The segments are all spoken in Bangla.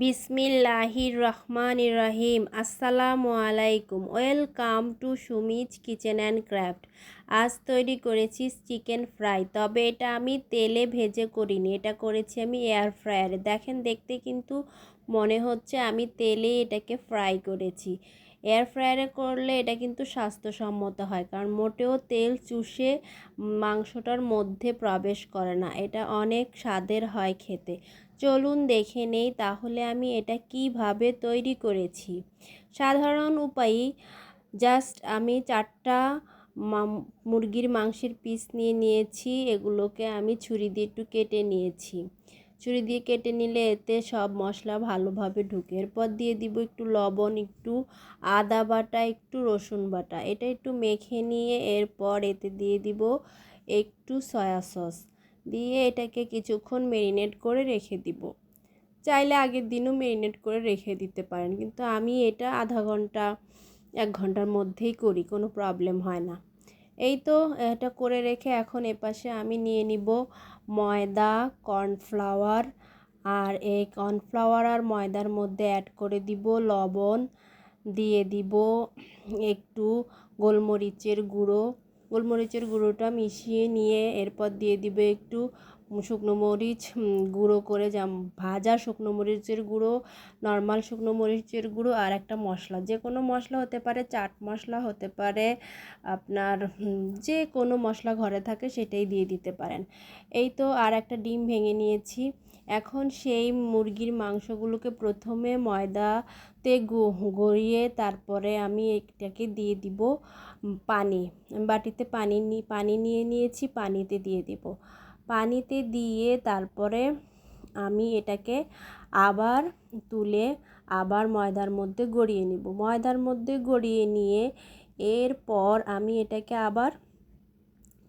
বিসমিল্লাহির রহমান রহিম আসসালামু আলাইকুম। Welcome to Sumi's kitchen and craft আজ তৈরি করেছি চিকেন ফ্রাই, তবে এটা আমি তেলে ভেজে করিনি, এটা করেছি আমি এয়ার ফ্রায়ারে। দেখেন, দেখতে কিন্তু মনে হচ্ছে আমি তেলে এটাকে ফ্রাই করেছি। এয়ার ফ্রায়ারে করলে এটা কিন্তু স্বাস্থ্যসম্মত হয়, কারণ মোটেও তেল চুষে মাংসটার মধ্যে প্রবেশ করে না। এটা অনেক স্বাদের হয় খেতে। চলুন দেখে নেই তাহলে আমি এটা কীভাবে তৈরি করেছি। সাধারণ উপায়ে জাস্ট আমি চারটা মুরগির মাংসের পিস নিয়ে নিয়েছি, এগুলোকে আমি ছুরি দিয়ে একটু কেটে নিয়েছি। ছুরি দিয়ে কেটে নিলে এতে সব মশলা ভালোভাবে ঢুকে। এরপর দিয়ে দিব একটু লবণ, একটু আদা বাটা, একটু রসুন বাটা। এটা একটু মেখে নিয়ে এরপর এতে দিয়ে দিব একটু সয়া সস দিয়ে এটাকে কিছুক্ষণ মেরিনেট করে রেখে দিব। চাইলে আগের দিনও মেরিনেট করে রেখে দিতে পারেন, কিন্তু আমি এটা আধা ঘণ্টা, এক ঘণ্টার মধ্যেই করি, কোনো প্রবলেম হয় না। এই তো, এটা করে রেখে এখন এপাশে আমি নিয়ে নিব ময়দা কর্নফ্লাওয়ার আর এই কর্নফ্লাওয়ার আর ময়দার মধ্যে অ্যাড করে দিব লবণ, দিয়ে দিব একটু গোলমরিচের গুঁড়ো গোলমরিচের গুঁড়োটা মিশিয়ে নিয়ে এরপর দিয়ে দিবে একটু শুকনো মরিচ গুঁড়ো করে যা, ভাজা শুকনো মরিচের গুঁড়ো নর্মাল শুকনো মরিচের গুঁড়ো আর একটা মশলা। যে কোনো মশলা হতে পারে, চাট মশলা হতে পারে, আপনার যে কোনো মশলা ঘরে থাকে সেটাই দিয়ে দিতে পারেন। এই তো আর একটা ডিম ভেঙে নিয়েছি। এখন সেই মুরগির মাংসগুলোকে প্রথমে ময়দাতে গড়িয়ে তারপরে আমি এটাকে দিয়ে দিব পানি। বাটিতে পানি নি, পানি নিয়ে নিয়েছি, পানিতে দিয়ে দিব। পানিতে দিয়ে তারপরে আমি এটাকে আবার তুলে আবার ময়দার মধ্যে গড়িয়ে নিব। ময়দার মধ্যে গড়িয়ে নিয়ে এরপর আমি এটাকে আবার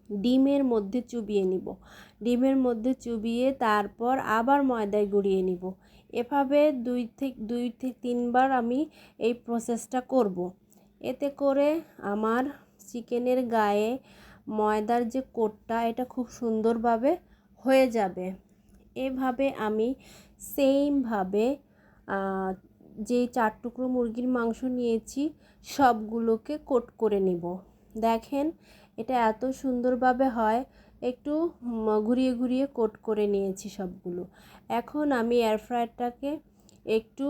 ডিমের মধ্যে চুবিয়ে নিব। ডিমের মধ্যে চুবিয়ে তারপর আবার ময়দায় গড়িয়ে নিব। এভাবে দুই থেকে দুই থেকে তিনবার আমি এই প্রসেসটা করব। এতে করে আমার চিকেনের গায়ে ময়দার যে কোটটা, এটা খুব সুন্দরভাবে হয়ে যাবে। এভাবে আমি সেমভাবে যে চার টুকরো মুরগির মাংস নিয়েছি, সবগুলোকে কোট করে নিব। দেখেন, এটা এত সুন্দরভাবে হয়, একটু ঘুরিয়ে ঘুরিয়ে কোট করে নিয়েছি সবগুলো। এখন আমি এয়ার ফ্রায়ারটাকে একটু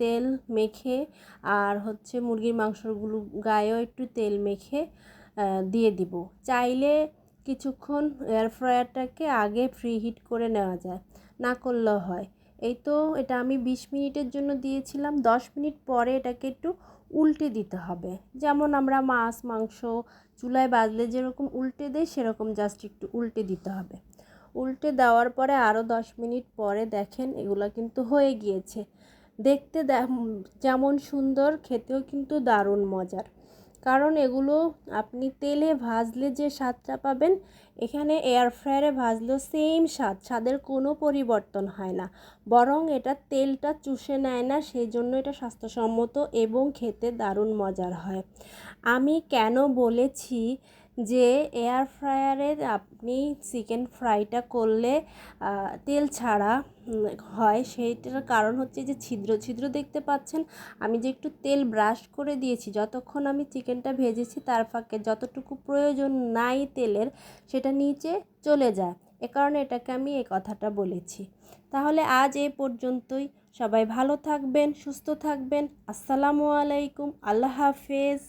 তেল মেখে, আর হচ্ছে মুরগির মাংসগুলো গায়েও একটু তেল মেখে দিয়ে দিব। চাইলে কিছুক্ষণ এয়ার ফ্রায়ারটাকে আগে ফ্রি হিট করে নেওয়া যায়, না করলেও হয়। এই তো এটা আমি বিশ মিনিটের জন্য দিয়েছিলাম, দশ মিনিট পরে এটাকে একটু উল্টে দিতে হবে। যেমন আমরা মাছ, মাংস, চুলায় বাজলে যেরকম উল্টে দেয় সেরকম জাস্ট একটু উল্টে দিতে হবে। উল্টে দেওয়ার পরে আরও দশ মিনিট পরে দেখেন এগুলো কিন্তু হয়ে গিয়েছে। দেখতে যেমন সুন্দর, খেতেও কিন্তু দারুণ মজার। কারণ এগুলো আপনি তেলে ভাজলে যে স্বাদটা পাবেন, এখানে এয়ার ফ্রায়ারে ভাজলেও সেম স্বাদ, স্বাদের কোনো পরিবর্তন হয় না। বরং এটা তেলটা চুষে নেয় না, সেই জন্য এটা স্বাস্থ্যসম্মত এবং খেতে দারুণ মজার হয়। আমি কেন বলেছি যে এয়ার ফ্রায়ারে আপনি চিকেন ফ্রাইটা করলে তেল ছাড়া হয়। সেইটার কারণ হচ্ছে যে ছিদ্র ছিদ্র দেখতে পাচ্ছেন? আমি যে একটু তেল ব্রাশ করে দিয়েছি, যতক্ষণ আমি চিকেনটা ভেজেছি তার ফাঁকে যতটুকু প্রয়োজন নাই তেলের, সেটা নিচে চলে যায়। এ কারণে এটাকে আমি এই কথাটা বলেছি। তাহলে আজ এ পর্যন্তই। সবাই ভালো থাকবেন, সুস্থ থাকবেন। আসসালামু আলাইকুম। আল্লাহ হাফেজ।